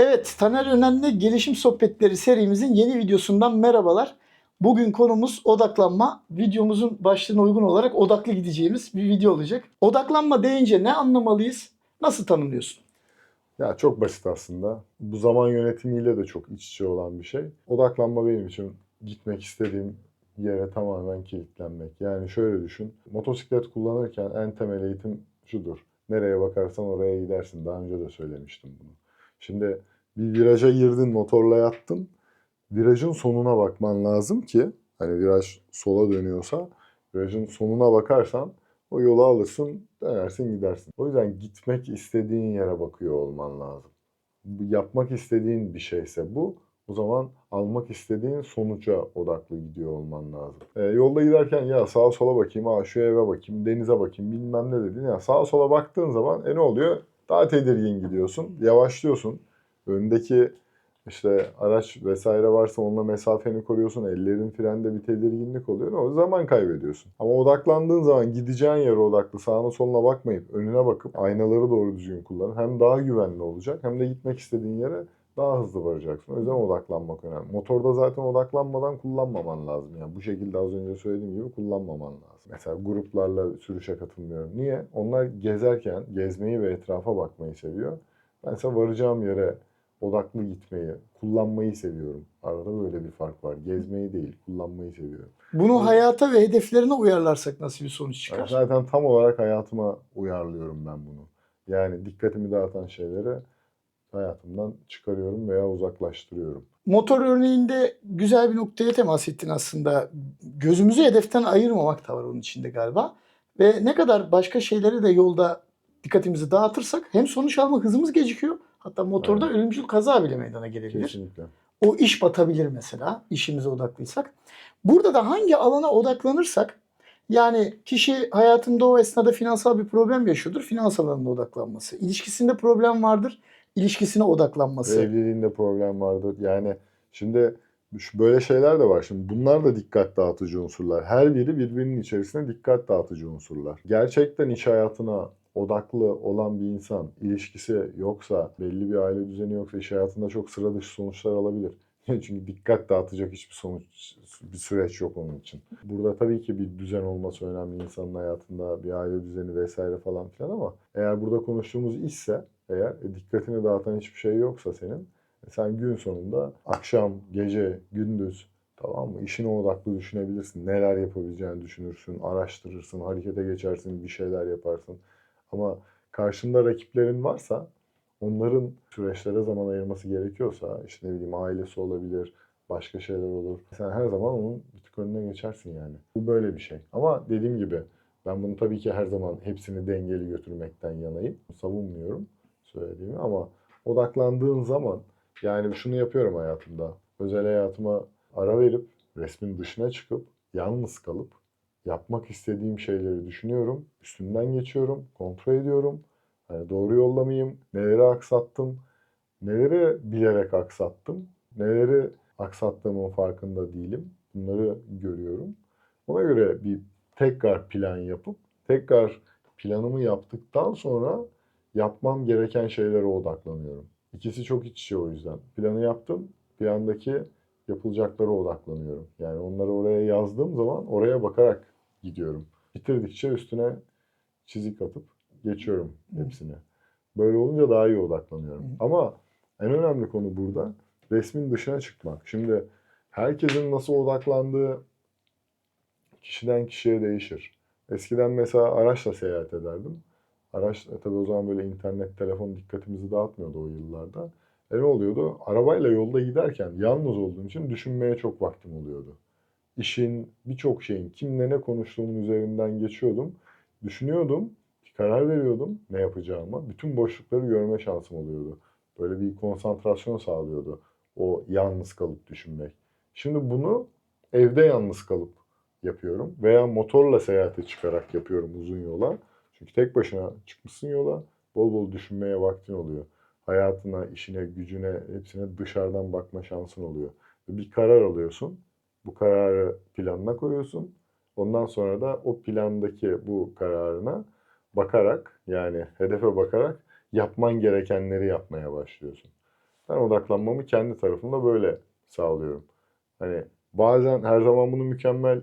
Evet, Taner Önen'le Gelişim Sohbetleri serimizin yeni videosundan merhabalar. Bugün konumuz odaklanma. Videomuzun başlığına uygun olarak odaklı gideceğimiz bir video olacak. Odaklanma deyince ne anlamalıyız? Nasıl tanımlıyorsun? Ya çok basit aslında. Bu zaman yönetimiyle de çok iç içe olan bir şey. Odaklanma benim için gitmek istediğim yere tamamen kilitlenmek. Yani şöyle düşün. Motosiklet kullanırken en temel eğitim şudur. Nereye bakarsan oraya gidersin. Daha önce de söylemiştim bunu. Şimdi bir viraja girdin, motorla yattın. Virajın sonuna bakman lazım ki hani viraj sola dönüyorsa virajın sonuna bakarsan o yolu alırsın, dönersin gidersin. O yüzden gitmek istediğin yere bakıyor olman lazım. Yapmak istediğin bir şeyse bu, o zaman almak istediğin sonuca odaklı gidiyor olman lazım. Ee, yolda giderken ya sağa sola bakayım, aa şu eve bakayım, denize bakayım bilmem ne dedin. Ya sağa sola baktığın zaman e ne oluyor? Daha tedirgin gidiyorsun, yavaşlıyorsun. Öndeki işte araç vesaire varsa onunla mesafeni koruyorsun. Ellerin frende bir tedirginlik oluyor. O zaman kaybediyorsun. Ama odaklandığın zaman gideceğin yere odaklı sağına soluna bakmayıp önüne bakıp aynaları doğru düzgün kullan. Hem daha güvenli olacak hem de gitmek istediğin yere daha hızlı varacaksın. O yüzden odaklanmak önemli. Motorda zaten odaklanmadan kullanmaman lazım. Yani bu şekilde az önce söylediğim gibi kullanmaman lazım. Mesela gruplarla sürüşe katılmıyorum. Niye? Onlar gezerken gezmeyi ve etrafa bakmayı seviyor. Ben ise varacağım yere odaklı gitmeyi, kullanmayı seviyorum. Arada böyle bir fark var. Gezmeyi değil, kullanmayı seviyorum. Bunu Evet. hayata ve hedeflerine uyarlarsak nasıl bir sonuç Yani çıkar? zaten tam olarak hayatıma uyarlıyorum ben bunu. Yani dikkatimi dağıtan şeyleri hayatımdan çıkarıyorum veya uzaklaştırıyorum. Motor örneğinde güzel bir noktaya temas ettin aslında. Gözümüzü hedeften ayırmamak da var onun içinde galiba. Ve ne kadar başka şeyleri de yolda dikkatimizi dağıtırsak hem sonuç alma hızımız gecikiyor. Hatta motorda Evet. ölümcül kaza bile meydana gelebilir. Kesinlikle. O iş batabilir mesela işimize odaklıysak. Burada da hangi alana odaklanırsak yani kişi hayatında o esnada finansal bir problem yaşıyordur. Finans alanına odaklanması. İlişkisinde problem vardır. İlişkisine odaklanması. Evliliğinde problem vardır. Yani şimdi şu böyle şeyler de var. Şimdi bunlar da dikkat dağıtıcı unsurlar. Her biri birbirinin içerisine dikkat dağıtıcı unsurlar. Gerçekten iş hayatına odaklı olan bir insan ilişkisi yoksa, belli bir aile düzeni yoksa iş hayatında çok sıra dışı sonuçlar alabilir. Çünkü dikkat dağıtacak hiçbir sonuç, bir süreç yok onun için. Burada tabii ki bir düzen olması önemli insanın hayatında, bir aile düzeni vesaire falan filan ama eğer burada konuştuğumuz işse, eğer e, dikkatini dağıtan hiçbir şey yoksa senin, e, sen gün sonunda akşam, gece, gündüz tamam mı? İşine odaklı düşünebilirsin. Neler yapabileceğini düşünürsün, araştırırsın, harekete geçersin, bir şeyler yaparsın. Ama karşında rakiplerin varsa onların süreçlere zaman ayırması gerekiyorsa işte ne bileyim ailesi olabilir, başka şeyler olur. Sen her zaman onun bir tık önüne geçersin yani. Bu böyle bir şey. Ama dediğim gibi ben bunu tabii ki her zaman hepsini dengeli götürmekten yanayım. Savunmuyorum söylediğimi ama odaklandığın zaman yani şunu yapıyorum hayatımda. Özel hayatıma ara verip resmin dışına çıkıp yalnız kalıp yapmak istediğim şeyleri düşünüyorum. Üstünden geçiyorum, kontrol ediyorum. Hani doğru yolda mıyım? Neleri aksattım? Neleri bilerek aksattım? Neleri aksattığımın farkında değilim. Bunları görüyorum. Ona göre bir tekrar plan yapıp tekrar planımı yaptıktan sonra yapmam gereken şeylere odaklanıyorum. İkisi çok iç içe o yüzden. Planı yaptım, plandaki yapılacaklara odaklanıyorum. Yani onları oraya yazdığım zaman oraya bakarak gidiyorum. Bitirdikçe üstüne çizik atıp geçiyorum hepsini. Böyle olunca daha iyi odaklanıyorum. Ama en önemli konu burada resmin dışına çıkmak. Şimdi herkesin nasıl odaklandığı kişiden kişiye değişir. Eskiden mesela araçla seyahat ederdim. Araç e, tabii o zaman böyle internet, telefon dikkatimizi dağıtmıyordu o yıllarda. E ne oluyordu? Arabayla yolda giderken yalnız olduğum için düşünmeye çok vaktim oluyordu. İşin, birçok şeyin, kimle ne konuştuğumun üzerinden geçiyordum. Düşünüyordum, karar veriyordum ne yapacağıma. Bütün boşlukları görme şansım oluyordu. Böyle bir konsantrasyon sağlıyordu o yalnız kalıp düşünmek. Şimdi bunu evde yalnız kalıp yapıyorum veya motorla seyahate çıkarak yapıyorum uzun yola. Çünkü tek başına çıkmışsın yola, bol bol düşünmeye vaktin oluyor. Hayatına, işine, gücüne, hepsine dışarıdan bakma şansın oluyor. Bir karar alıyorsun. Bu kararı planına koyuyorsun. Ondan sonra da o plandaki bu kararına bakarak yani hedefe bakarak yapman gerekenleri yapmaya başlıyorsun. Ben odaklanmamı kendi tarafımda böyle sağlıyorum. Hani bazen her zaman bunu mükemmel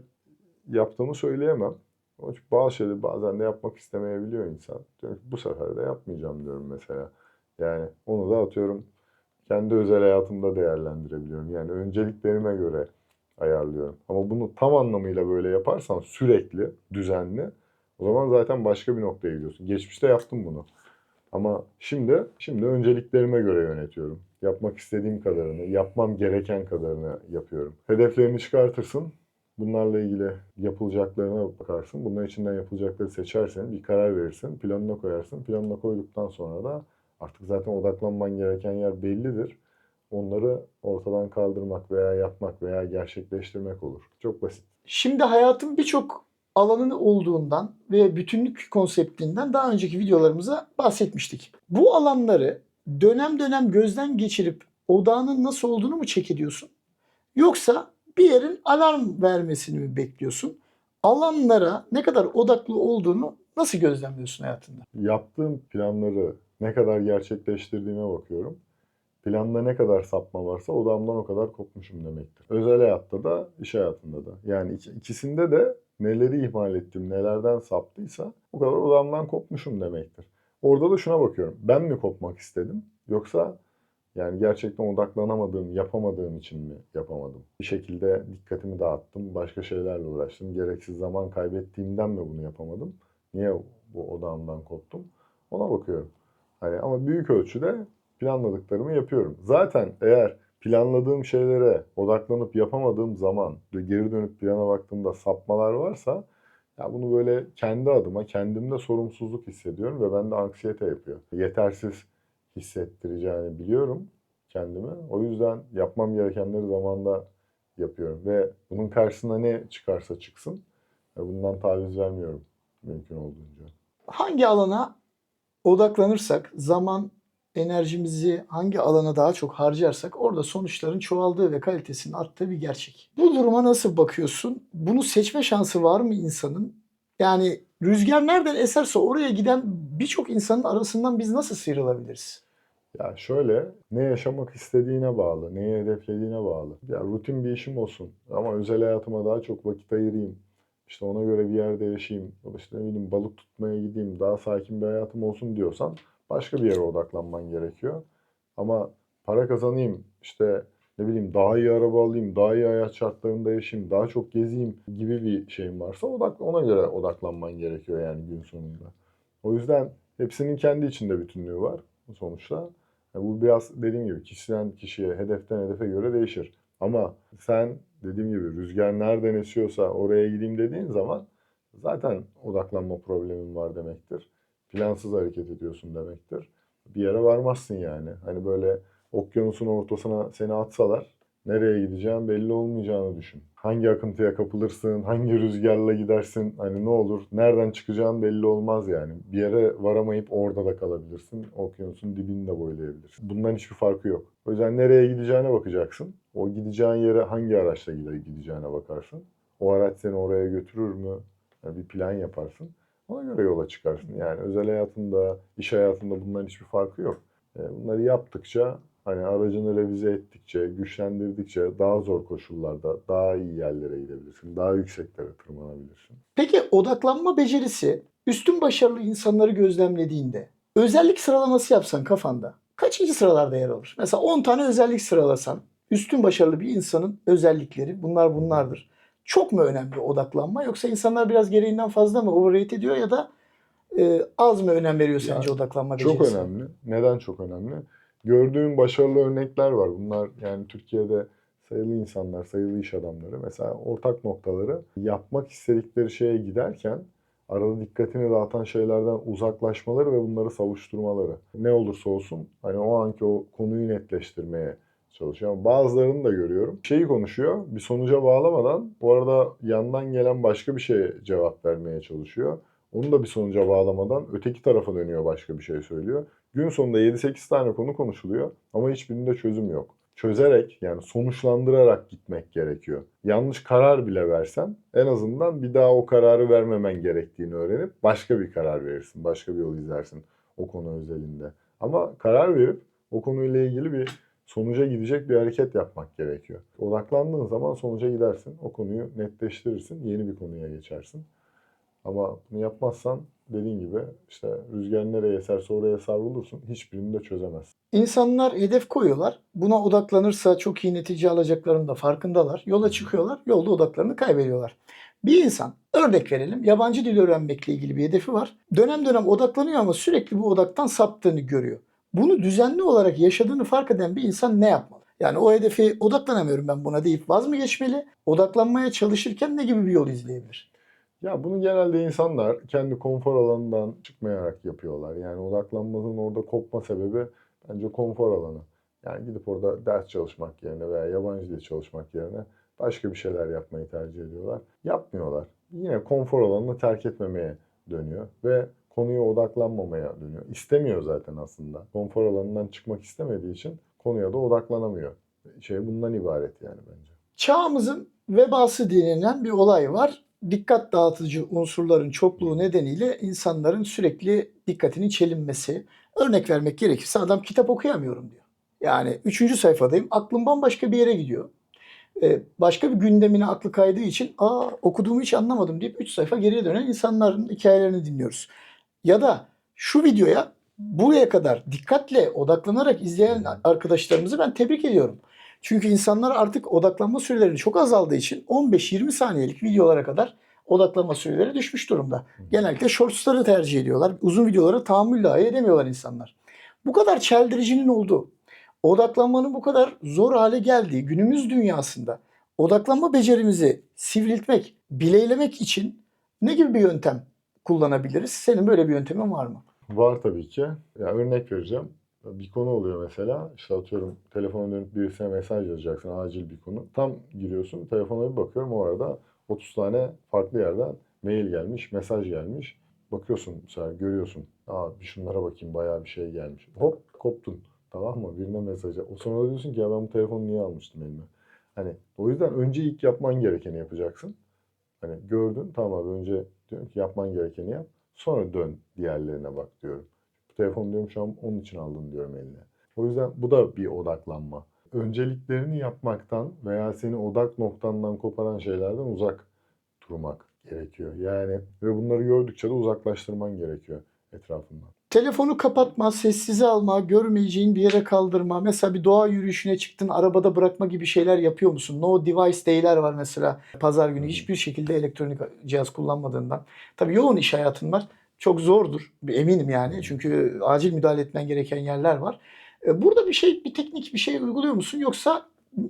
yaptığımı söyleyemem. Ama bazı şeyleri bazen de yapmak istemeyebiliyor insan. Diyorum ki bu sefer de yapmayacağım diyorum mesela. Yani onu da atıyorum kendi özel hayatımda değerlendirebiliyorum. Yani önceliklerime göre ayarlıyorum. Ama bunu tam anlamıyla böyle yaparsan sürekli, düzenli o zaman zaten başka bir noktaya gidiyorsun. Geçmişte yaptım bunu. Ama şimdi şimdi önceliklerime göre yönetiyorum. Yapmak istediğim kadarını, yapmam gereken kadarını yapıyorum. Hedeflerini çıkartırsın. Bunlarla ilgili yapılacaklarına bakarsın. Bunların içinden yapılacakları seçersen bir karar verirsin. Planına koyarsın. Planına koyduktan sonra da artık zaten odaklanman gereken yer bellidir. Onları ortadan kaldırmak veya yapmak veya gerçekleştirmek olur. Çok basit. Şimdi hayatın birçok alanın olduğundan ve bütünlük konseptinden daha önceki videolarımıza bahsetmiştik. Bu alanları dönem dönem gözden geçirip odağının nasıl olduğunu mu check ediyorsun? Yoksa bir yerin alarm vermesini mi bekliyorsun? Alanlara ne kadar odaklı olduğunu nasıl gözlemliyorsun hayatında? Yaptığım planları ne kadar gerçekleştirdiğime bakıyorum. Planda ne kadar sapma varsa odamdan o kadar kopmuşum demektir. Özel hayatta da, iş hayatında da. Yani iki- ikisinde de neleri ihmal ettim, nelerden saptıysa o kadar odamdan kopmuşum demektir. Orada da şuna bakıyorum. Ben mi kopmak istedim? Yoksa yani gerçekten odaklanamadığım, yapamadığım için mi yapamadım? Bir şekilde dikkatimi dağıttım, başka şeylerle uğraştım. Gereksiz zaman kaybettiğimden mi bunu yapamadım? Niye bu odağımdan koptum? Ona bakıyorum. Hani ama büyük ölçüde planladıklarımı yapıyorum. Zaten eğer planladığım şeylere odaklanıp yapamadığım zaman geri dönüp plana baktığımda sapmalar varsa ya bunu böyle kendi adıma kendimde sorumsuzluk hissediyorum ve bende anksiyete yapıyor. Yetersiz hissettireceğini biliyorum kendimi. O yüzden yapmam gerekenleri zamanda yapıyorum ve bunun karşısına ne çıkarsa çıksın e, bundan taviz vermiyorum mümkün olduğunca. Hangi alana odaklanırsak, zaman, enerjimizi hangi alana daha çok harcarsak orada sonuçların çoğaldığı ve kalitesinin arttığı bir gerçek. Bu duruma nasıl bakıyorsun? Bunu seçme şansı var mı insanın? Yani rüzgar nereden eserse oraya giden birçok insanın arasından biz nasıl sıyrılabiliriz? Ya şöyle, ne yaşamak istediğine bağlı, neyi hedeflediğine bağlı. Ya rutin bir işim olsun ama özel hayatıma daha çok vakit ayırayım. İşte ona göre bir yerde yaşayayım. İşte ne bileyim balık tutmaya gideyim, daha sakin bir hayatım olsun diyorsan başka bir yere odaklanman gerekiyor. Ama para kazanayım, işte ne bileyim daha iyi araba alayım, daha iyi hayat şartlarında yaşayayım, daha çok gezeyim gibi bir şeyin varsa odak, ona göre odaklanman gerekiyor yani gün sonunda. O yüzden hepsinin kendi içinde bütünlüğü var sonuçta. Ya bu biraz dediğim gibi kişiden kişiye, hedeften hedefe göre değişir. Ama sen dediğim gibi rüzgar nereden esiyorsa oraya gideyim dediğin zaman zaten odaklanma problemin var demektir. Plansız hareket ediyorsun demektir. Bir yere varmazsın yani. Hani böyle okyanusun ortasına seni atsalar nereye gideceğin belli olmayacağını düşün. Hangi akıntıya kapılırsın, hangi rüzgarla gidersin, hani ne olur, nereden çıkacağın belli olmaz yani. Bir yere varamayıp orada da kalabilirsin, okyanusun dibini de boylayabilirsin. Bundan hiçbir farkı yok. O yüzden nereye gideceğine bakacaksın. O gideceğin yere hangi araçla gide- gideceğine bakarsın. O araç seni oraya götürür mü? Yani bir plan yaparsın. Ona göre yola çıkarsın. Yani özel hayatında, iş hayatında bunların hiçbir farkı yok. E, Bunları yaptıkça Hani aracını revize ettikçe, güçlendirdikçe daha zor koşullarda daha iyi yerlere gidebilirsin. Daha yükseklere tırmanabilirsin. Peki odaklanma becerisi üstün başarılı insanları gözlemlediğinde özellik sıralaması yapsan kafanda kaçıncı sıralarda yer alır? Mesela 10 tane özellik sıralasan üstün başarılı bir insanın özellikleri bunlar bunlardır. Çok mu önemli odaklanma yoksa insanlar biraz gereğinden fazla mı overrate ediyor ya da e, az mı önem veriyor sence Yani odaklanma Çok becerisine? önemli. Neden çok önemli? Gördüğüm başarılı örnekler var. Bunlar yani Türkiye'de sayılı insanlar, sayılı iş adamları. Mesela ortak noktaları yapmak istedikleri şeye giderken arada dikkatini dağıtan şeylerden uzaklaşmaları ve bunları savuşturmaları. Ne olursa olsun hani o anki o konuyu netleştirmeye çalışıyor. Ama bazılarını da görüyorum. Şeyi konuşuyor, bir sonuca bağlamadan bu arada yandan gelen başka bir şeye cevap vermeye çalışıyor. Onu da bir sonuca bağlamadan öteki tarafa dönüyor başka bir şey söylüyor. Gün sonunda 7-8 tane konu konuşuluyor ama hiçbirinde çözüm yok. Çözerek yani sonuçlandırarak gitmek gerekiyor. Yanlış karar bile versen en azından bir daha o kararı vermemen gerektiğini öğrenip başka bir karar verirsin. Başka bir yol izlersin o konu özelinde. Ama karar verip o konuyla ilgili bir sonuca gidecek bir hareket yapmak gerekiyor. Odaklandığın zaman sonuca gidersin. O konuyu netleştirirsin. Yeni bir konuya geçersin. Ama bunu yapmazsan dediğin gibi işte rüzgar nereye eserse oraya savrulursun. Hiçbirini de çözemezsin. İnsanlar hedef koyuyorlar. Buna odaklanırsa çok iyi netice alacaklarının da farkındalar. Yola çıkıyorlar. Yolda odaklarını kaybediyorlar. Bir insan örnek verelim yabancı dil öğrenmekle ilgili bir hedefi var. Dönem dönem odaklanıyor ama sürekli bu odaktan saptığını görüyor. Bunu düzenli olarak yaşadığını fark eden bir insan ne yapmalı? Yani o hedefi odaklanamıyorum ben buna deyip vaz mı geçmeli? Odaklanmaya çalışırken ne gibi bir yol izleyebilir? Ya bunu genelde insanlar kendi konfor alanından çıkmayarak yapıyorlar. Yani odaklanmanın orada kopma sebebi bence konfor alanı. Yani gidip orada ders çalışmak yerine veya yabancı dil çalışmak yerine başka bir şeyler yapmayı tercih ediyorlar. Yapmıyorlar. Yine konfor alanını terk etmemeye dönüyor ve konuya odaklanmamaya dönüyor. İstemiyor zaten aslında. Konfor alanından çıkmak istemediği için konuya da odaklanamıyor. Şey bundan ibaret yani bence. Çağımızın vebası denilen bir olay var. Dikkat dağıtıcı unsurların çokluğu nedeniyle insanların sürekli dikkatinin çelinmesi. Örnek vermek gerekirse adam kitap okuyamıyorum diyor. Yani üçüncü sayfadayım aklım bambaşka bir yere gidiyor. Ee, başka bir gündemine aklı kaydığı için aa okuduğumu hiç anlamadım deyip 3 sayfa geriye dönen insanların hikayelerini dinliyoruz. Ya da şu videoya buraya kadar dikkatle odaklanarak izleyen arkadaşlarımızı ben tebrik ediyorum. Çünkü insanlar artık odaklanma süreleri çok azaldığı için 15-20 saniyelik videolara kadar odaklanma süreleri düşmüş durumda. Genellikle shortsları tercih ediyorlar. Uzun videolara tahammül dahi edemiyorlar insanlar. Bu kadar çeldiricinin olduğu, odaklanmanın bu kadar zor hale geldiği günümüz dünyasında odaklanma becerimizi sivriltmek, bileylemek için ne gibi bir yöntem kullanabiliriz? Senin böyle bir yöntemin var mı? Var tabii ki. Ya örnek vereceğim. Bir konu oluyor mesela. İşte atıyorum telefona dönüp birisine mesaj yazacaksın. Acil bir konu. Tam giriyorsun. Telefona bir bakıyorum. O arada 30 tane farklı yerden mail gelmiş, mesaj gelmiş. Bakıyorsun mesela görüyorsun. Aa bir şunlara bakayım bayağı bir şey gelmiş. Hop koptun. Tamam mı? Birine mesaj. O sonra diyorsun ki ya ben bu telefonu niye almıştım elime? Hani o yüzden önce ilk yapman gerekeni yapacaksın. Hani gördün tamam abi önce diyorum ki yapman gerekeni yap. Sonra dön diğerlerine bak diyorum. Bu telefonu diyorum şu an onun için aldın diyorum eline. O yüzden bu da bir odaklanma. Önceliklerini yapmaktan veya seni odak noktandan koparan şeylerden uzak durmak gerekiyor. Yani ve bunları gördükçe de uzaklaştırman gerekiyor etrafından. Telefonu kapatma, sessize alma, görmeyeceğin bir yere kaldırma. Mesela bir doğa yürüyüşüne çıktın, arabada bırakma gibi şeyler yapıyor musun? No device day'ler var mesela. Pazar günü hiçbir şekilde elektronik cihaz kullanmadığından. Tabii yoğun iş hayatın var. Çok zordur. Eminim yani. Çünkü acil müdahale etmen gereken yerler var. E, Burada bir şey, bir teknik bir şey uyguluyor musun? Yoksa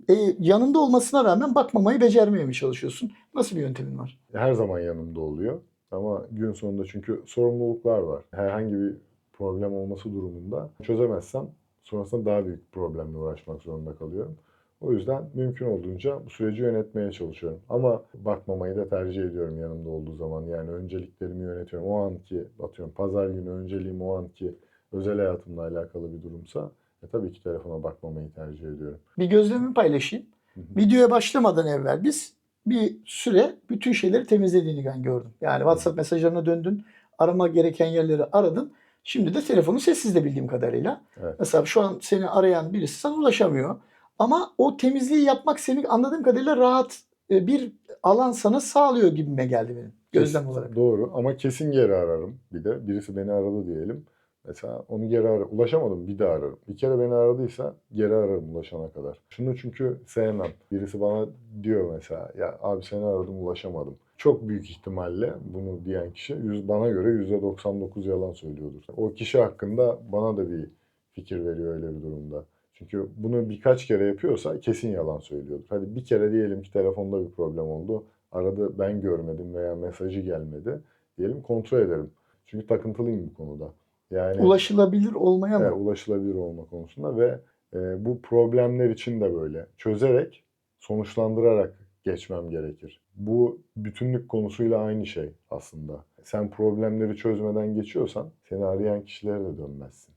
e, yanında olmasına rağmen bakmamayı becermeye mi çalışıyorsun? Nasıl bir yöntemin var? Her zaman yanımda oluyor. Ama gün sonunda çünkü sorumluluklar var. Herhangi bir problem olması durumunda çözemezsem sonrasında daha büyük problemle uğraşmak zorunda kalıyorum. O yüzden mümkün olduğunca bu süreci yönetmeye çalışıyorum. Ama bakmamayı da tercih ediyorum yanımda olduğu zaman. Yani önceliklerimi yönetiyorum. O anki atıyorum pazar günü önceliğim o anki özel hayatımla alakalı bir durumsa e, tabii ki telefona bakmamayı tercih ediyorum. Bir gözlemimi paylaşayım. Videoya başlamadan evvel biz bir süre bütün şeyleri temizlediğini ben gördüm. Yani WhatsApp mesajlarına döndün, arama gereken yerleri aradın. Şimdi de telefonu sessizde bildiğim kadarıyla. Evet. Mesela şu an seni arayan birisi sana ulaşamıyor. Ama o temizliği yapmak seni anladığım kadarıyla rahat e, bir alan sana sağlıyor gibime geldi benim gözlem Kesin- olarak. Doğru ama kesin geri ararım. Bir de birisi beni aradı diyelim. Mesela onu geri ara ulaşamadım bir daha ararım. Bir kere beni aradıysa geri ararım ulaşana kadar. Şunu çünkü sevmem. Birisi bana diyor mesela ya abi seni aradım ulaşamadım. Çok büyük ihtimalle bunu diyen kişi yüz, bana göre %99 yalan söylüyordur. O kişi hakkında bana da bir fikir veriyor öyle bir durumda. Çünkü bunu birkaç kere yapıyorsa kesin yalan söylüyordur. Hadi bir kere diyelim ki telefonda bir problem oldu. Aradı ben görmedim veya mesajı gelmedi. Diyelim kontrol ederim. Çünkü takıntılıyım bu konuda. Yani Ulaşılabilir olmaya mı? evet, ulaşılabilir olma konusunda ve e, bu problemler için de böyle çözerek sonuçlandırarak geçmem gerekir. Bu bütünlük konusuyla aynı şey aslında. Sen problemleri çözmeden geçiyorsan seni arayan kişilere de dönmezsin.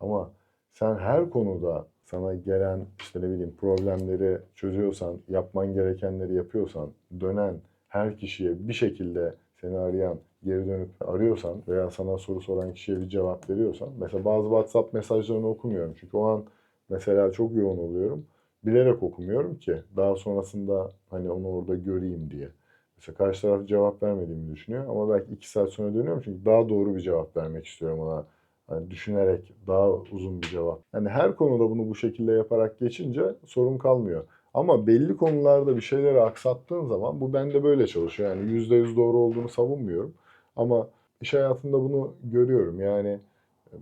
Ama sen her konuda sana gelen işte ne bileyim problemleri çözüyorsan, yapman gerekenleri yapıyorsan, dönen her kişiye bir şekilde seni arayan, geri dönüp arıyorsan veya sana soru soran kişiye bir cevap veriyorsan, mesela bazı WhatsApp mesajlarını okumuyorum çünkü o an Mesela çok yoğun oluyorum. Bilerek okumuyorum ki daha sonrasında hani onu orada göreyim diye. Mesela karşı taraf cevap vermediğimi düşünüyor ama belki iki saat sonra dönüyorum çünkü daha doğru bir cevap vermek istiyorum ona. Hani düşünerek daha uzun bir cevap. Yani her konuda bunu bu şekilde yaparak geçince sorun kalmıyor. Ama belli konularda bir şeyleri aksattığın zaman bu bende böyle çalışıyor. Yani %100 doğru olduğunu savunmuyorum. Ama iş hayatında bunu görüyorum. Yani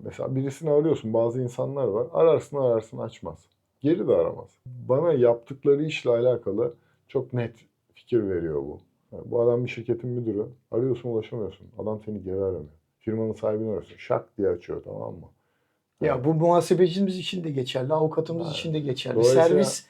mesela birisini arıyorsun. Bazı insanlar var. Ararsın ararsın açmaz. Geri de aramaz. Bana yaptıkları işle alakalı çok net fikir veriyor bu. Yani bu adam bir şirketin müdürü. Arıyorsun ulaşamıyorsun. Adam seni geri aramıyor. Firmanın sahibini arıyorsun. Şak diye açıyor tamam mı? Ya bu muhasebecimiz için de geçerli, avukatımız Evet. için de geçerli. Dolayısıyla- Servis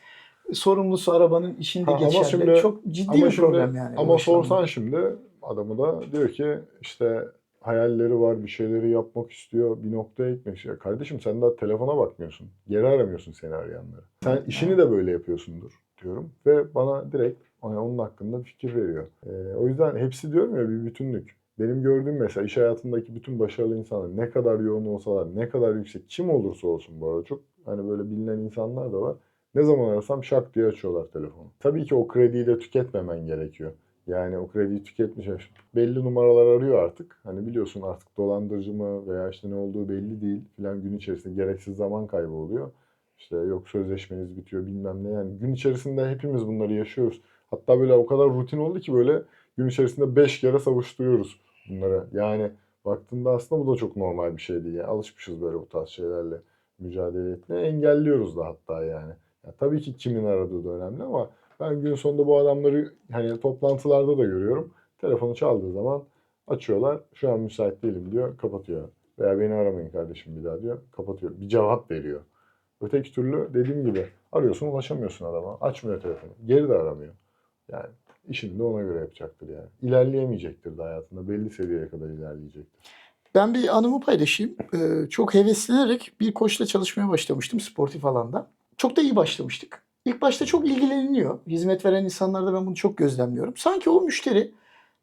sorumlusu arabanın içinde Ha, geçerli. şimdi- Çok ciddi bir şimdi- problem yani. Ama sorsan şimdi adamı da diyor ki işte hayalleri var, bir şeyleri yapmak istiyor, bir noktaya gitmek istiyor. Kardeşim sen daha telefona bakmıyorsun. Geri aramıyorsun seni arayanları. Sen işini de böyle yapıyorsundur diyorum. Ve bana direkt hani onun hakkında bir fikir veriyor. Ee, o yüzden hepsi diyorum ya bir bütünlük. Benim gördüğüm mesela iş hayatındaki bütün başarılı insanlar ne kadar yoğun olsalar, ne kadar yüksek, kim olursa olsun bu arada çok hani böyle bilinen insanlar da var. Ne zaman arasam şak diye açıyorlar telefonu. Tabii ki o krediyi de tüketmemen gerekiyor. Yani o krediyi tüketmiş. Belli numaralar arıyor artık. Hani biliyorsun artık dolandırıcı mı veya işte ne olduğu belli değil filan gün içerisinde gereksiz zaman kaybı oluyor. İşte yok sözleşmeniz bitiyor bilmem ne yani gün içerisinde hepimiz bunları yaşıyoruz. Hatta böyle o kadar rutin oldu ki böyle gün içerisinde 5 kere savuşturuyoruz bunları. Yani baktığında aslında bu da çok normal bir şey değil. Yani alışmışız böyle bu tarz şeylerle mücadele etmeye. Engelliyoruz da hatta yani. Ya tabii ki kimin aradığı da önemli ama ben gün sonunda bu adamları hani toplantılarda da görüyorum. Telefonu çaldığı zaman açıyorlar. Şu an müsait değilim diyor, kapatıyor. Veya beni aramayın kardeşim bir daha diyor, kapatıyor. Bir cevap veriyor. Öteki türlü dediğim gibi arıyorsun ulaşamıyorsun adama. Açmıyor telefonu. Geri de aramıyor. Yani işini de ona göre yapacaktır yani. İlerleyemeyecektir de hayatında. Belli seviyeye kadar ilerleyecektir. Ben bir anımı paylaşayım. Ee, çok heveslenerek bir koçla çalışmaya başlamıştım sportif alanda. Çok da iyi başlamıştık. İlk başta çok ilgileniliyor. Hizmet veren insanlarda ben bunu çok gözlemliyorum. Sanki o müşteri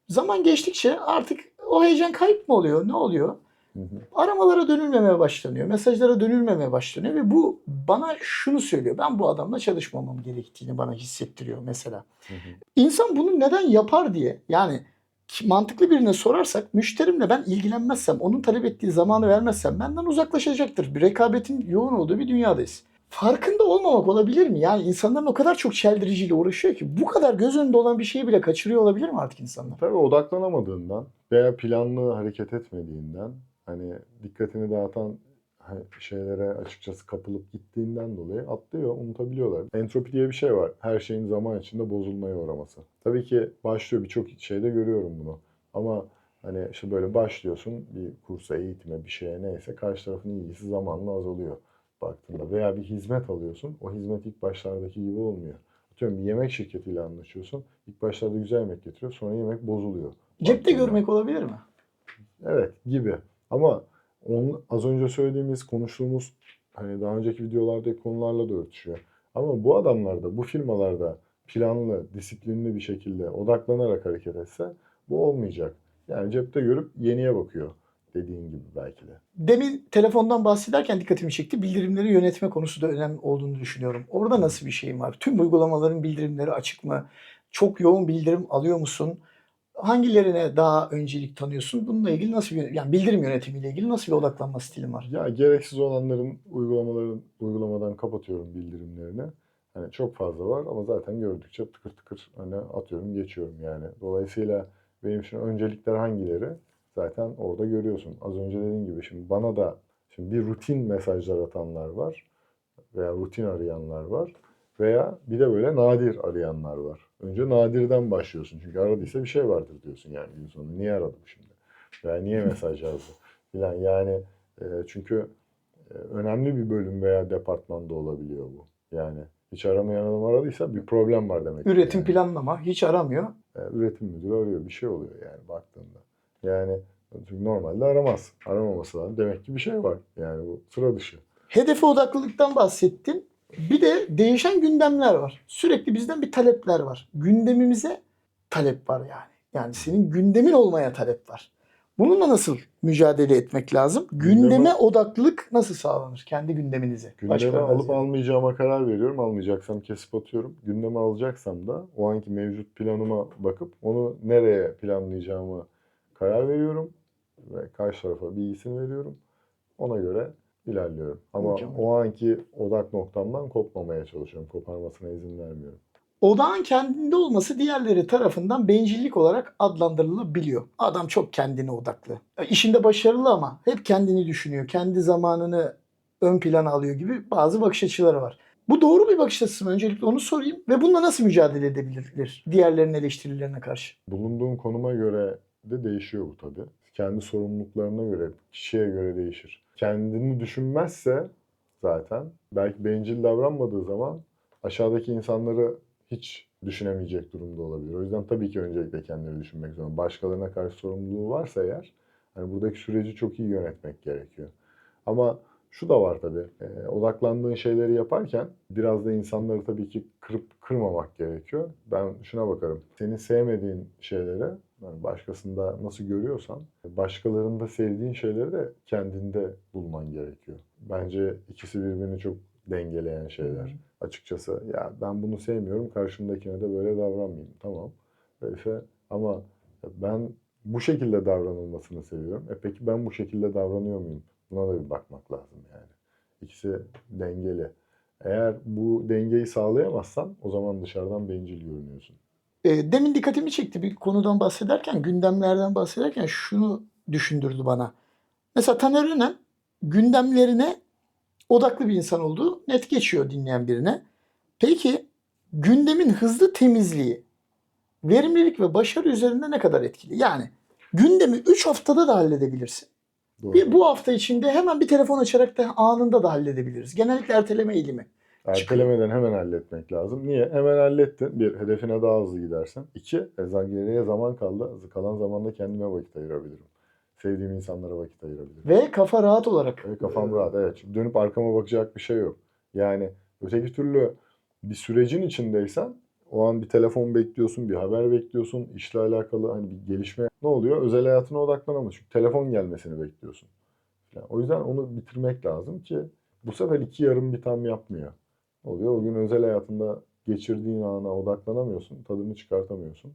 zaman geçtikçe artık o heyecan kayıp mı oluyor? Ne oluyor? Hı hı. Aramalara dönülmemeye başlanıyor. Mesajlara dönülmemeye başlanıyor ve bu bana şunu söylüyor. Ben bu adamla çalışmamam gerektiğini bana hissettiriyor mesela. Hı hı. İnsan bunu neden yapar diye yani mantıklı birine sorarsak müşterimle ben ilgilenmezsem, onun talep ettiği zamanı vermezsem benden uzaklaşacaktır. Bir rekabetin yoğun olduğu bir dünyadayız. Farkında olmamak olabilir mi? Yani insanların o kadar çok çeldiriciyle uğraşıyor ki bu kadar göz önünde olan bir şeyi bile kaçırıyor olabilir mi artık insanlar? Tabii odaklanamadığından veya planlı hareket etmediğinden hani dikkatini dağıtan şeylere açıkçası kapılıp gittiğinden dolayı atlıyor, unutabiliyorlar. Entropi diye bir şey var. Her şeyin zaman içinde bozulmaya uğraması. Tabii ki başlıyor birçok şeyde görüyorum bunu. Ama hani işte böyle başlıyorsun bir kursa, eğitime, bir şeye neyse karşı tarafın ilgisi zamanla azalıyor baktığında. Veya bir hizmet alıyorsun. O hizmet ilk başlardaki gibi olmuyor. Atıyorum bir yemek şirketiyle anlaşıyorsun. İlk başlarda güzel yemek getiriyor. Sonra yemek bozuluyor. Cepte Baktığında. görmek olabilir mi? Evet gibi. Ama onun, az önce söylediğimiz, konuştuğumuz hani daha önceki videolardaki konularla da örtüşüyor. Ama bu adamlarda, bu firmalarda planlı, disiplinli bir şekilde odaklanarak hareket etse bu olmayacak. Yani cepte görüp yeniye bakıyor dediğin gibi belki de. Demin telefondan bahsederken dikkatimi çekti. Bildirimleri yönetme konusu da önemli olduğunu düşünüyorum. Orada nasıl bir şeyim var? Tüm uygulamaların bildirimleri açık mı? Çok yoğun bildirim alıyor musun? Hangilerine daha öncelik tanıyorsun? Bununla ilgili nasıl bir yani bildirim yönetimiyle ilgili nasıl bir odaklanma stilin var? Ya gereksiz olanların uygulamaların uygulamadan kapatıyorum bildirimlerini. Hani çok fazla var ama zaten gördükçe tıkır tıkır hani atıyorum geçiyorum yani. Dolayısıyla benim için öncelikler hangileri zaten orada görüyorsun. Az önce dediğim gibi şimdi bana da şimdi bir rutin mesajlar atanlar var veya rutin arayanlar var veya bir de böyle nadir arayanlar var. Önce nadirden başlıyorsun çünkü aradıysa bir şey vardır diyorsun yani gün sonunda. Niye aradım şimdi? Veya niye mesaj yazdı? Filan yani e, çünkü e, önemli bir bölüm veya departmanda olabiliyor bu. Yani hiç aramayan adam aradıysa bir problem var demek. Üretim yani. planlama hiç aramıyor. E, üretim müdürü arıyor. Bir şey oluyor yani baktığında. Yani çünkü normalde aramaz. Aramaması lazım. Demek ki bir şey var. Yani bu sıra dışı. Hedefe odaklılıktan bahsettin. Bir de değişen gündemler var. Sürekli bizden bir talepler var. Gündemimize talep var yani. Yani senin gündemin olmaya talep var. Bununla nasıl mücadele etmek lazım? Gündeme- Gündeme odaklılık nasıl sağlanır? Kendi gündeminize. Gündeme Başka alıp vaziyette. almayacağıma karar veriyorum. Almayacaksam kesip atıyorum. Gündeme alacaksam da o anki mevcut planıma bakıp onu nereye planlayacağımı karar veriyorum. Ve karşı tarafa bilgisini veriyorum. Ona göre ilerliyorum. Ama Mükemmel. o anki odak noktamdan kopmamaya çalışıyorum. Koparmasına izin vermiyorum. Odağın kendinde olması diğerleri tarafından bencillik olarak adlandırılabiliyor. Adam çok kendine odaklı. İşinde başarılı ama hep kendini düşünüyor. Kendi zamanını ön plana alıyor gibi bazı bakış açıları var. Bu doğru bir bakış açısı mı? Öncelikle onu sorayım. Ve bununla nasıl mücadele edebilirler diğerlerinin eleştirilerine karşı? Bulunduğun konuma göre de değişiyor bu tabii. Kendi sorumluluklarına göre, kişiye göre değişir. Kendini düşünmezse zaten belki bencil davranmadığı zaman aşağıdaki insanları hiç düşünemeyecek durumda olabilir. O yüzden tabii ki öncelikle kendini düşünmek zorunda. Başkalarına karşı sorumluluğu varsa eğer hani buradaki süreci çok iyi yönetmek gerekiyor. Ama şu da var tabii. e, odaklandığın şeyleri yaparken biraz da insanları tabii ki kırıp kırmamak gerekiyor. Ben şuna bakarım. Senin sevmediğin şeyleri yani başkasında nasıl görüyorsan başkalarında sevdiğin şeyleri de kendinde bulman gerekiyor. Bence ikisi birbirini çok dengeleyen şeyler. Açıkçası ya ben bunu sevmiyorum karşımdakine de böyle davranmayayım. Tamam. Öyleyse ama ben bu şekilde davranılmasını seviyorum. E peki ben bu şekilde davranıyor muyum? Buna da bir bakmak lazım yani. İkisi dengeli. Eğer bu dengeyi sağlayamazsan o zaman dışarıdan bencil görünüyorsun. E, demin dikkatimi çekti bir konudan bahsederken, gündemlerden bahsederken şunu düşündürdü bana. Mesela Taner Önen gündemlerine odaklı bir insan olduğu net geçiyor dinleyen birine. Peki gündemin hızlı temizliği verimlilik ve başarı üzerinde ne kadar etkili? Yani gündemi 3 haftada da halledebilirsin. Doğru. Bir, bu hafta içinde hemen bir telefon açarak da anında da halledebiliriz. Genellikle erteleme eğilimi. Ertelemeden hemen halletmek lazım. Niye? Hemen hallettin. Bir, hedefine daha hızlı gidersin. İki, e, za- geriye zaman kaldı. Kalan zamanda kendime vakit ayırabilirim. Sevdiğim insanlara vakit ayırabilirim. Ve kafa rahat olarak. Ve kafam rahat. Evet. Şimdi dönüp arkama bakacak bir şey yok. Yani öteki türlü bir sürecin içindeysen o an bir telefon bekliyorsun, bir haber bekliyorsun, işle alakalı hani bir gelişme ne oluyor? Özel hayatına odaklanamıyorsun. Çünkü telefon gelmesini bekliyorsun. Yani o yüzden onu bitirmek lazım ki bu sefer iki yarım bir tam yapmıyor. Oluyor? O gün özel hayatında geçirdiğin ana odaklanamıyorsun, tadını çıkartamıyorsun.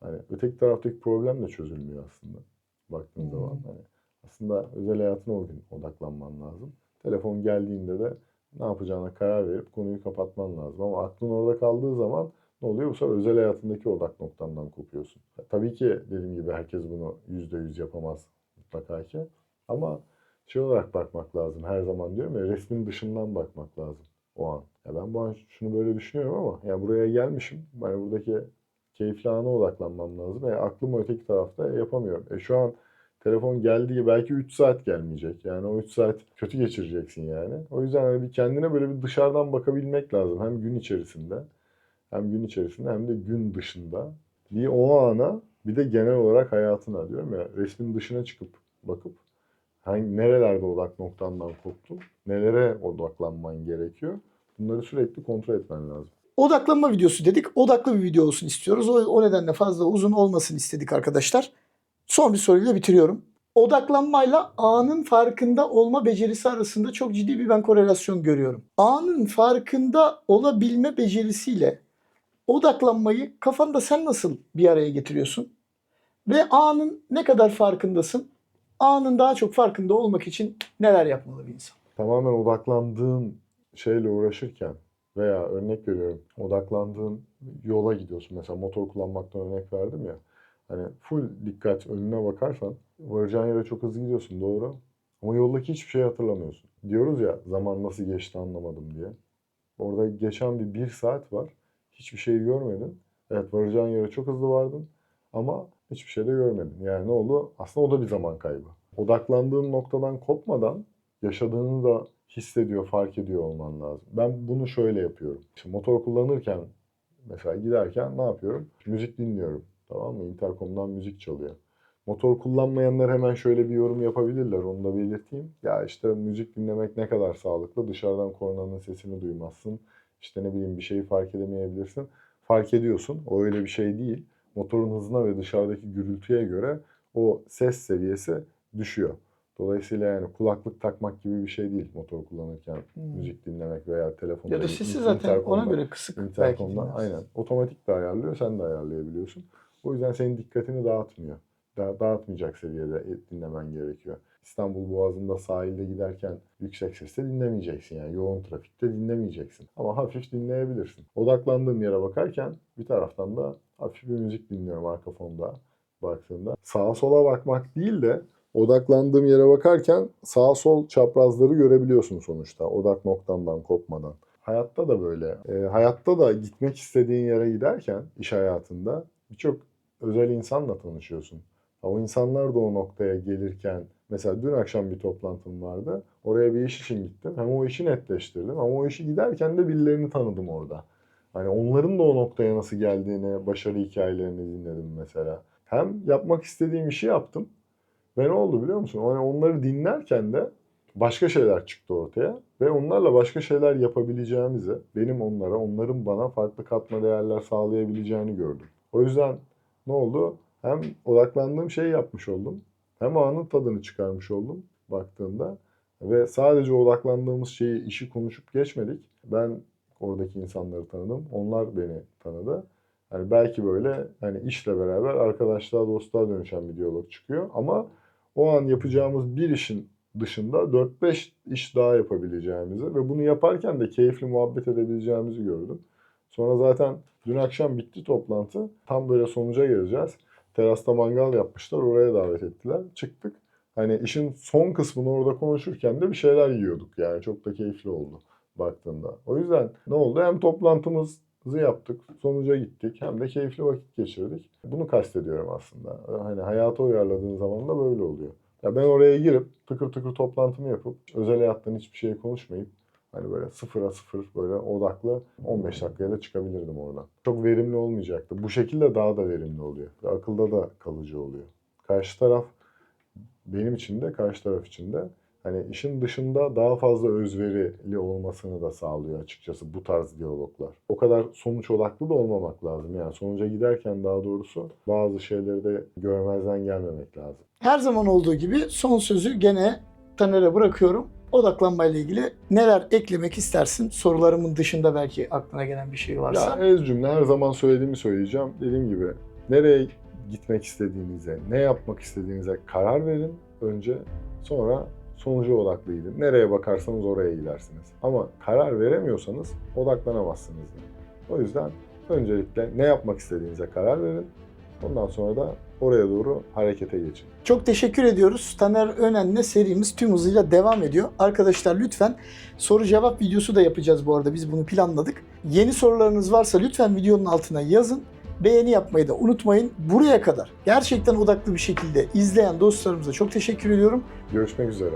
Hani öteki taraftaki problem de çözülmüyor aslında baktığın Hı. zaman. Hani aslında özel hayatına o gün odaklanman lazım. Telefon geldiğinde de ne yapacağına karar verip konuyu kapatman lazım. Ama aklın orada kaldığı zaman ne oluyor? Bu sefer özel hayatındaki odak noktandan kopuyorsun. Tabii ki dediğim gibi herkes bunu yüzde yüz yapamaz mutlaka ki. Ama şey olarak bakmak lazım. Her zaman diyorum ya resmin dışından bakmak lazım o an. Ya ben bu an şunu böyle düşünüyorum ama ya buraya gelmişim. Yani buradaki keyifli ana odaklanmam lazım. E, aklım öteki tarafta yapamıyorum. E, şu an telefon geldiği belki 3 saat gelmeyecek. Yani o 3 saat kötü geçireceksin yani. O yüzden hani bir kendine böyle bir dışarıdan bakabilmek lazım. Hem gün içerisinde hem gün içerisinde hem de gün dışında. Bir o ana bir de genel olarak hayatına diyorum ya resmin dışına çıkıp bakıp hangi nerelerde odak noktandan koptun, nelere odaklanman gerekiyor. Bunları sürekli kontrol etmen lazım. Odaklanma videosu dedik. Odaklı bir video olsun istiyoruz. O, o nedenle fazla uzun olmasın istedik arkadaşlar. Son bir soruyla bitiriyorum. Odaklanmayla anın farkında olma becerisi arasında çok ciddi bir ben korelasyon görüyorum. Anın farkında olabilme becerisiyle odaklanmayı kafanda sen nasıl bir araya getiriyorsun? Ve anın ne kadar farkındasın? Anın daha çok farkında olmak için neler yapmalı bir insan? tamamen odaklandığın şeyle uğraşırken veya örnek veriyorum odaklandığın yola gidiyorsun. Mesela motor kullanmaktan örnek verdim ya. Hani full dikkat önüne bakarsan varacağın yere çok hızlı gidiyorsun doğru. Ama yoldaki hiçbir şey hatırlamıyorsun. Diyoruz ya zaman nasıl geçti anlamadım diye. Orada geçen bir bir saat var. Hiçbir şey görmedin. Evet varacağın yere çok hızlı vardın. Ama hiçbir şey de görmedin. Yani ne oldu? Aslında o da bir zaman kaybı. Odaklandığın noktadan kopmadan yaşadığını da hissediyor, fark ediyor olman lazım. Ben bunu şöyle yapıyorum. İşte motor kullanırken mesela giderken ne yapıyorum? Müzik dinliyorum. Tamam mı? Intercom'dan müzik çalıyor. Motor kullanmayanlar hemen şöyle bir yorum yapabilirler. Onu da belirteyim. Ya işte müzik dinlemek ne kadar sağlıklı. Dışarıdan kornanın sesini duymazsın. İşte ne bileyim bir şeyi fark edemeyebilirsin. Fark ediyorsun. O öyle bir şey değil. Motorun hızına ve dışarıdaki gürültüye göre o ses seviyesi düşüyor. Dolayısıyla yani kulaklık takmak gibi bir şey değil motor kullanırken Hmm. müzik dinlemek veya telefonda Ya da sesi zaten ona göre kısık belki dinlersin. aynen otomatik de ayarlıyor sen de ayarlayabiliyorsun. O yüzden senin dikkatini dağıtmıyor. Da- dağıtmayacak seviyede e- dinlemen gerekiyor. İstanbul Boğazı'nda sahilde giderken yüksek sesle dinlemeyeceksin yani yoğun trafikte dinlemeyeceksin. Ama hafif dinleyebilirsin. Odaklandığım yere bakarken bir taraftan da hafif bir müzik dinliyorum arka fonda baktığında. Sağa sola bakmak değil de odaklandığım yere bakarken sağ sol çaprazları görebiliyorsun sonuçta odak noktandan kopmadan. Hayatta da böyle. E, hayatta da gitmek istediğin yere giderken iş hayatında birçok özel insanla tanışıyorsun. O insanlar da o noktaya gelirken mesela dün akşam bir toplantım vardı. Oraya bir iş için gittim. Hem o işi netleştirdim ama o işi giderken de birilerini tanıdım orada. Hani onların da o noktaya nasıl geldiğini, başarı hikayelerini dinledim mesela. Hem yapmak istediğim işi yaptım. Ve ne oldu biliyor musun? Hani onları dinlerken de başka şeyler çıktı ortaya. Ve onlarla başka şeyler yapabileceğimizi, benim onlara, onların bana farklı katma değerler sağlayabileceğini gördüm. O yüzden ne oldu? Hem odaklandığım şeyi yapmış oldum. Hem anın tadını çıkarmış oldum baktığımda. Ve sadece odaklandığımız şeyi, işi konuşup geçmedik. Ben oradaki insanları tanıdım. Onlar beni tanıdı. Yani belki böyle hani işle beraber arkadaşlığa, dostluğa dönüşen bir diyalog çıkıyor. Ama o an yapacağımız bir işin dışında 4-5 iş daha yapabileceğimizi ve bunu yaparken de keyifli muhabbet edebileceğimizi gördüm. Sonra zaten dün akşam bitti toplantı. Tam böyle sonuca geleceğiz. Terasta mangal yapmışlar. Oraya davet ettiler. Çıktık. Hani işin son kısmını orada konuşurken de bir şeyler yiyorduk. Yani çok da keyifli oldu baktığında. O yüzden ne oldu? Hem toplantımızı yaptık, sonuca gittik hem de keyifli vakit geçirdik. Bunu kastediyorum aslında. Hani hayata uyarladığın zaman da böyle oluyor. Ya ben oraya girip tıkır tıkır toplantımı yapıp özel hayattan hiçbir şey konuşmayıp hani böyle sıfıra sıfır böyle odaklı 15 dakikaya da çıkabilirdim oradan. Çok verimli olmayacaktı. Bu şekilde daha da verimli oluyor. Ve akılda da kalıcı oluyor. Karşı taraf benim için de karşı taraf için de hani işin dışında daha fazla özverili olmasını da sağlıyor açıkçası bu tarz diyaloglar. O kadar sonuç odaklı da olmamak lazım. Yani sonuca giderken daha doğrusu bazı şeyleri de görmezden gelmemek lazım. Her zaman olduğu gibi son sözü gene Taner'e bırakıyorum. Odaklanmayla ilgili neler eklemek istersin? Sorularımın dışında belki aklına gelen bir şey varsa. Ya ez cümle her zaman söylediğimi söyleyeceğim. Dediğim gibi nereye gitmek istediğinize, ne yapmak istediğinize karar verin önce. Sonra sonuca odaklı gidin. Nereye bakarsanız oraya gidersiniz. Ama karar veremiyorsanız odaklanamazsınız da. O yüzden öncelikle ne yapmak istediğinize karar verin. Ondan sonra da oraya doğru harekete geçin. Çok teşekkür ediyoruz. Taner Önen'le serimiz tüm hızıyla devam ediyor. Arkadaşlar lütfen soru cevap videosu da yapacağız bu arada. Biz bunu planladık. Yeni sorularınız varsa lütfen videonun altına yazın. Beğeni yapmayı da unutmayın. Buraya kadar gerçekten odaklı bir şekilde izleyen dostlarımıza çok teşekkür ediyorum. Görüşmek üzere.